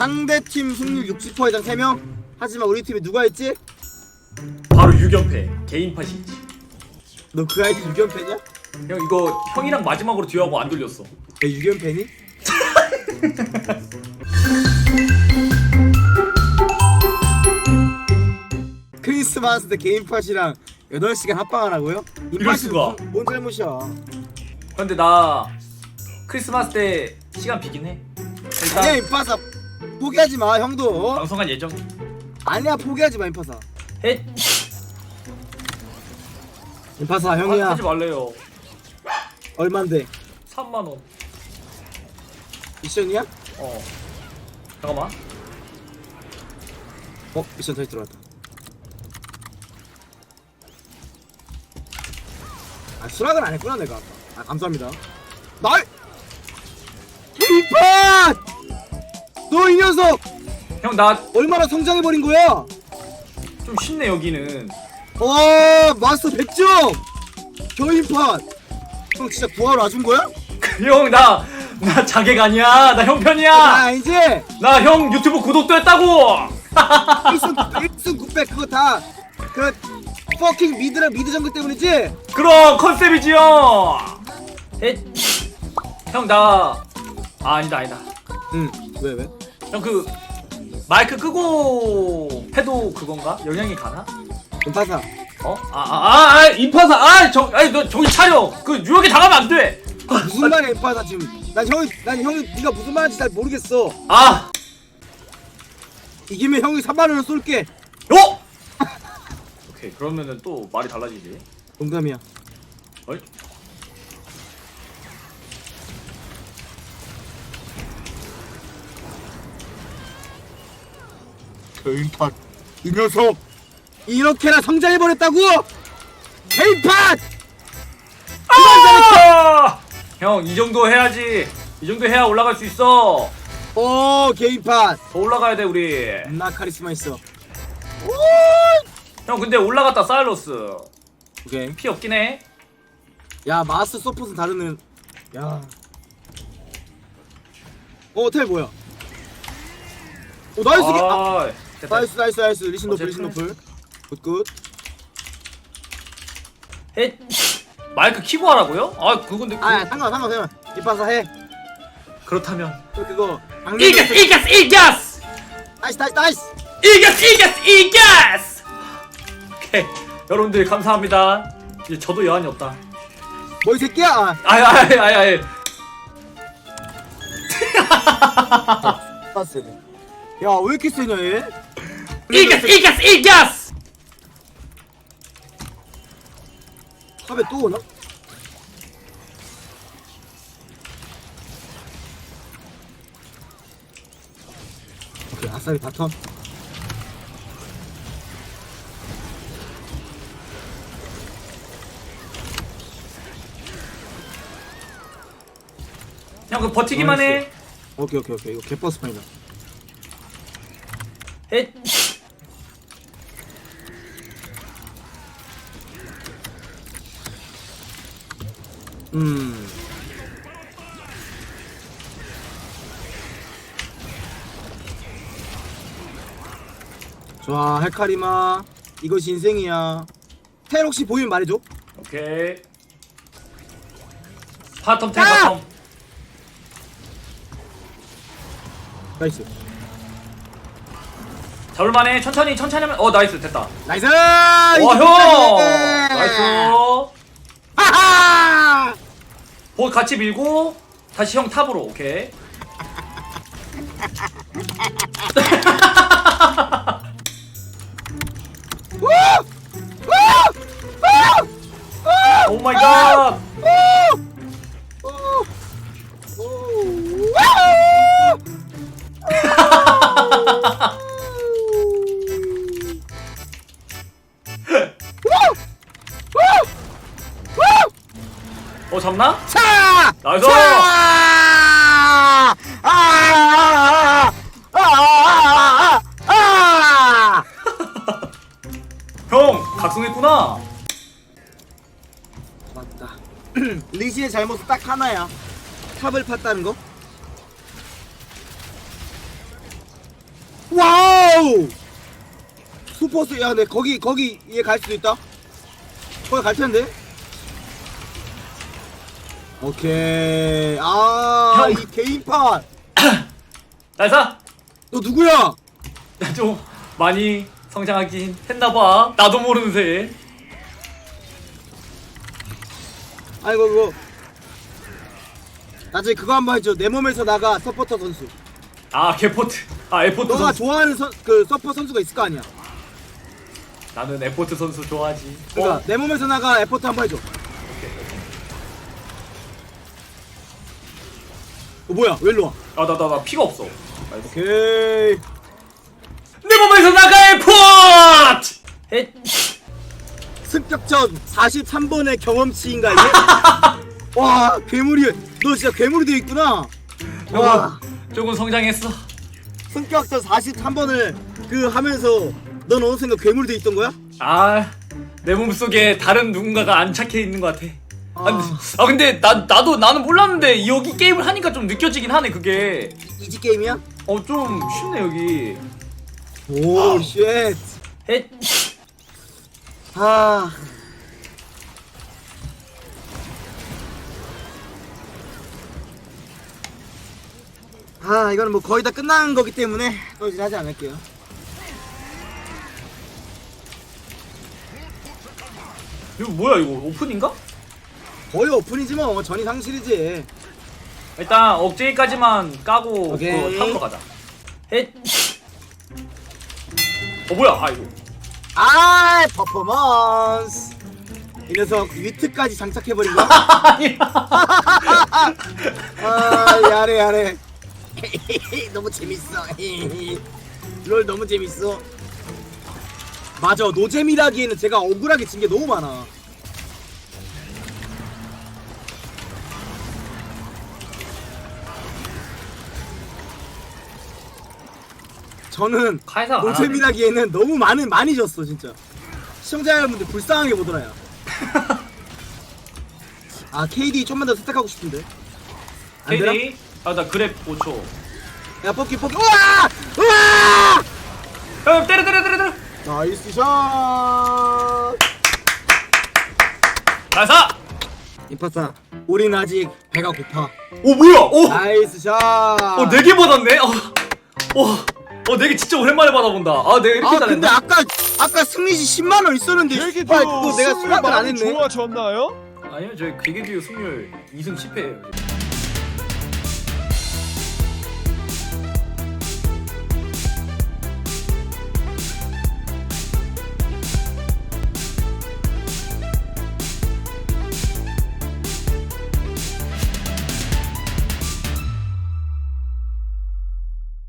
상대 팀 승률 60% 이상 3명. 하지만 우리 팀에 누가 있지? 바로 유견패 개인 팟이지 너 그 아이디 유견팬이야? 야, 형 이거 형이랑 마지막으로 듀오하고 안 돌렸어 유견팬이? 크리스마스 때 개인 팟이랑 8시간 합방하라고요? 이 이럴 팟이 수가. 무슨- 뭔 잘못이야? 근데 나 크리스마스 때 시간 비긴 해 일단 아니야 임파사 포기하지 마 형도. 방송할 예정. 아니야 포기하지 마 임파사. 해. 임파사 하, 형이야. 하지 말래요. 얼만데? 3만 원. 미션이야? 어. 잠깐만. 어 미션 다시 들어왔다. 아 수락은 안 했구나 내가. 아 감사합니다. 날! 임파 너이 녀석 형나 좀 얼마나 성장해버린 거야? 쉽네 여기는. 와 마스터 100점! 겨임판! 형 진짜 구하러 와준 거야? 형 나 나 자객 아니야. 나형아 편이야. 아니지? 나형 유튜브 구독도 했다고. 1승 1승 900 그거 다그 퍼킹 미드랑 미드 정글 때문이지? 그럼 컨셉이지요 형나 아, 아니다 아니다. 응 왜 왜? 형그 마이크 끄고 해도 그건가? 영향이 가나? 임파사. 어? 아아아 아, 아, 인파사. 아 저 아니 너 정신 차려. 그 유혹에 당하면 안 돼. 무슨 말이야 임파사 지금. 난 형이 난 형이 네가 무슨 말인지 잘 모르겠어. 아. 이기면 형이 3만 원을 쏠게. 요! 오케이 그러면은 또 말이 달라지지. 농담이야. 어이? 개인팟. 이 녀석! 이렇게나 성장해버렸다고? 개인팟! 아! 형 이 정도 해야지. 이 정도 해야 올라갈 수 있어. 오 개인팟! 더 올라가야 돼 우리. 나 카리스마 있어. 형 근데 올라갔다 사일러스. 오케이. 피 없긴 해. 야 마스 서폿은 다르는. 야. 어, 텔 뭐야? 오, 나이스! 아, 아, 됐다. 나이스, 나이스, 나이스. 리신 노플. 리신 노플. 굿, 굿. 해 마이크 키고 하라고요? 아 그건데 그, 아, 상관, 상관, 상관. 이파사 해. 그렇다면 그, 그거. 이겼어 이겼어 이겼어 나이스, 나이스, 나이스! 이겼어 이겼어 이겼어 오케이 여러분들 감사합니다 이제 저도 여한이 없다 뭐, 이 새끼야! 아, 아유 아유 아유 아유 나이스. 야, 왜 이렇게 세냐, 얘? 이겼어 이겼어 탑에 또 오나? 오케이, 아싸리 바텀. 형그 버티기만 해 오케이, 오케이, 오케이. 이거 개버스 파이다. 에 음. 좋아, 헤카리마. 이것이 인생이야. 텔 혹시 보이면 말해줘. 오케이 파텀 텔 아! 파텀 나이스. 잡을만해 천천히 천천히 하면 어 나이스 됐다 나이스! 와 형 나이스 하하! 보 같이 밀고 다시 형 탑으로 오케이! 오 마이 갓 어 잡나? 차! 나이스! 차! 아! 아! 아! 아! 아! 형 각성했구나 맞다. 리시의 잘못은 딱 하나야. 탑을 팠다는 거. 와우 슈퍼스 야내 거기 거기 얘 갈 수도 있다 거기 갈 텐데 오케이. 아이 형. 개인판. 나사 너 누구야? 좀 많이 성장하긴 했나봐. 나도 모르는 새에 아이고 그거. 나중에 그거 한 번 해줘. 내 몸에서 나가 서포터 선수. 아 개포트. 아 에포트 너가 선수. 좋아하는 선, 그 서포 선수가 있을 거 아니야. 나는 에포트 선수 좋아하지. 그러니까 어? 내 몸에서 나가 에포트 한 번 해줘 어 뭐야? 왜 일로 와? 아 나 나 나 피가 없어. 오케이. 내 몸에서 나가 에포트! 에 습격전 43번의 경험치인가 이게? 와 괴물이 너 진짜 괴물이 되어 있구나. 와 조금 조금 성장했어. 습격전 43번을 그 하면서 넌 어느 순간 괴물이 되어 있던 거야? 아 내 몸속에 다른 누군가가 안착해 있는 것 같아 아, 근데, 아. 아 근데 나 나도 나는 몰랐는데 여기 게임을 하니까 좀 느껴지긴 하네 그게 이지 게임이야? 어 좀 쉽네 여기 오 쉣. 에 아. 아 이거는 뭐 거의 다 끝난 거기 때문에 떨어지지 하지 않을게요 이거 뭐야 이거 오픈인가? 거의 오픈이지 뭐 전이 상실이지 일단 억제기까지만 까고 오케이. 그 탑으로 가자. 에. 어 뭐야? 아 이거. 아 퍼포먼스 이 녀석 위트까지 장착해버린 거야? 아니야. 아 야래 야래 너무 재밌어 롤 너무 재밌어 맞아 노잼이라기에는 제가 억울하게 진 게 너무 많아 저는 카이사. 노잼이라기에는 너무 많은 많이 졌어 진짜 시청자 여러분들 불쌍하게 보더라요 아 KD 좀만 더 선택하고 싶은데 안 되나? KD. 아나 그랩 5초. 야 뽑기 뽑기 우와 우와 형 때려 때려 때려 때려. 나이스 샷 나사. 임파사 우린 아직 배가 고파 오 뭐야? 오. 나이스 샷 어네 개 받았네. 어. 어. 어네 개 진짜 오랜만에 받아본다. 아 내가 이렇게 아 근데 잘했나? 아까 아까 승리시 10만 원 있었는데 되게도 씨발 그거 내가 승리 수락을 안 했네 좋아졌나요? 아니요 저희 괴계듀오 승률 2승 10패예요.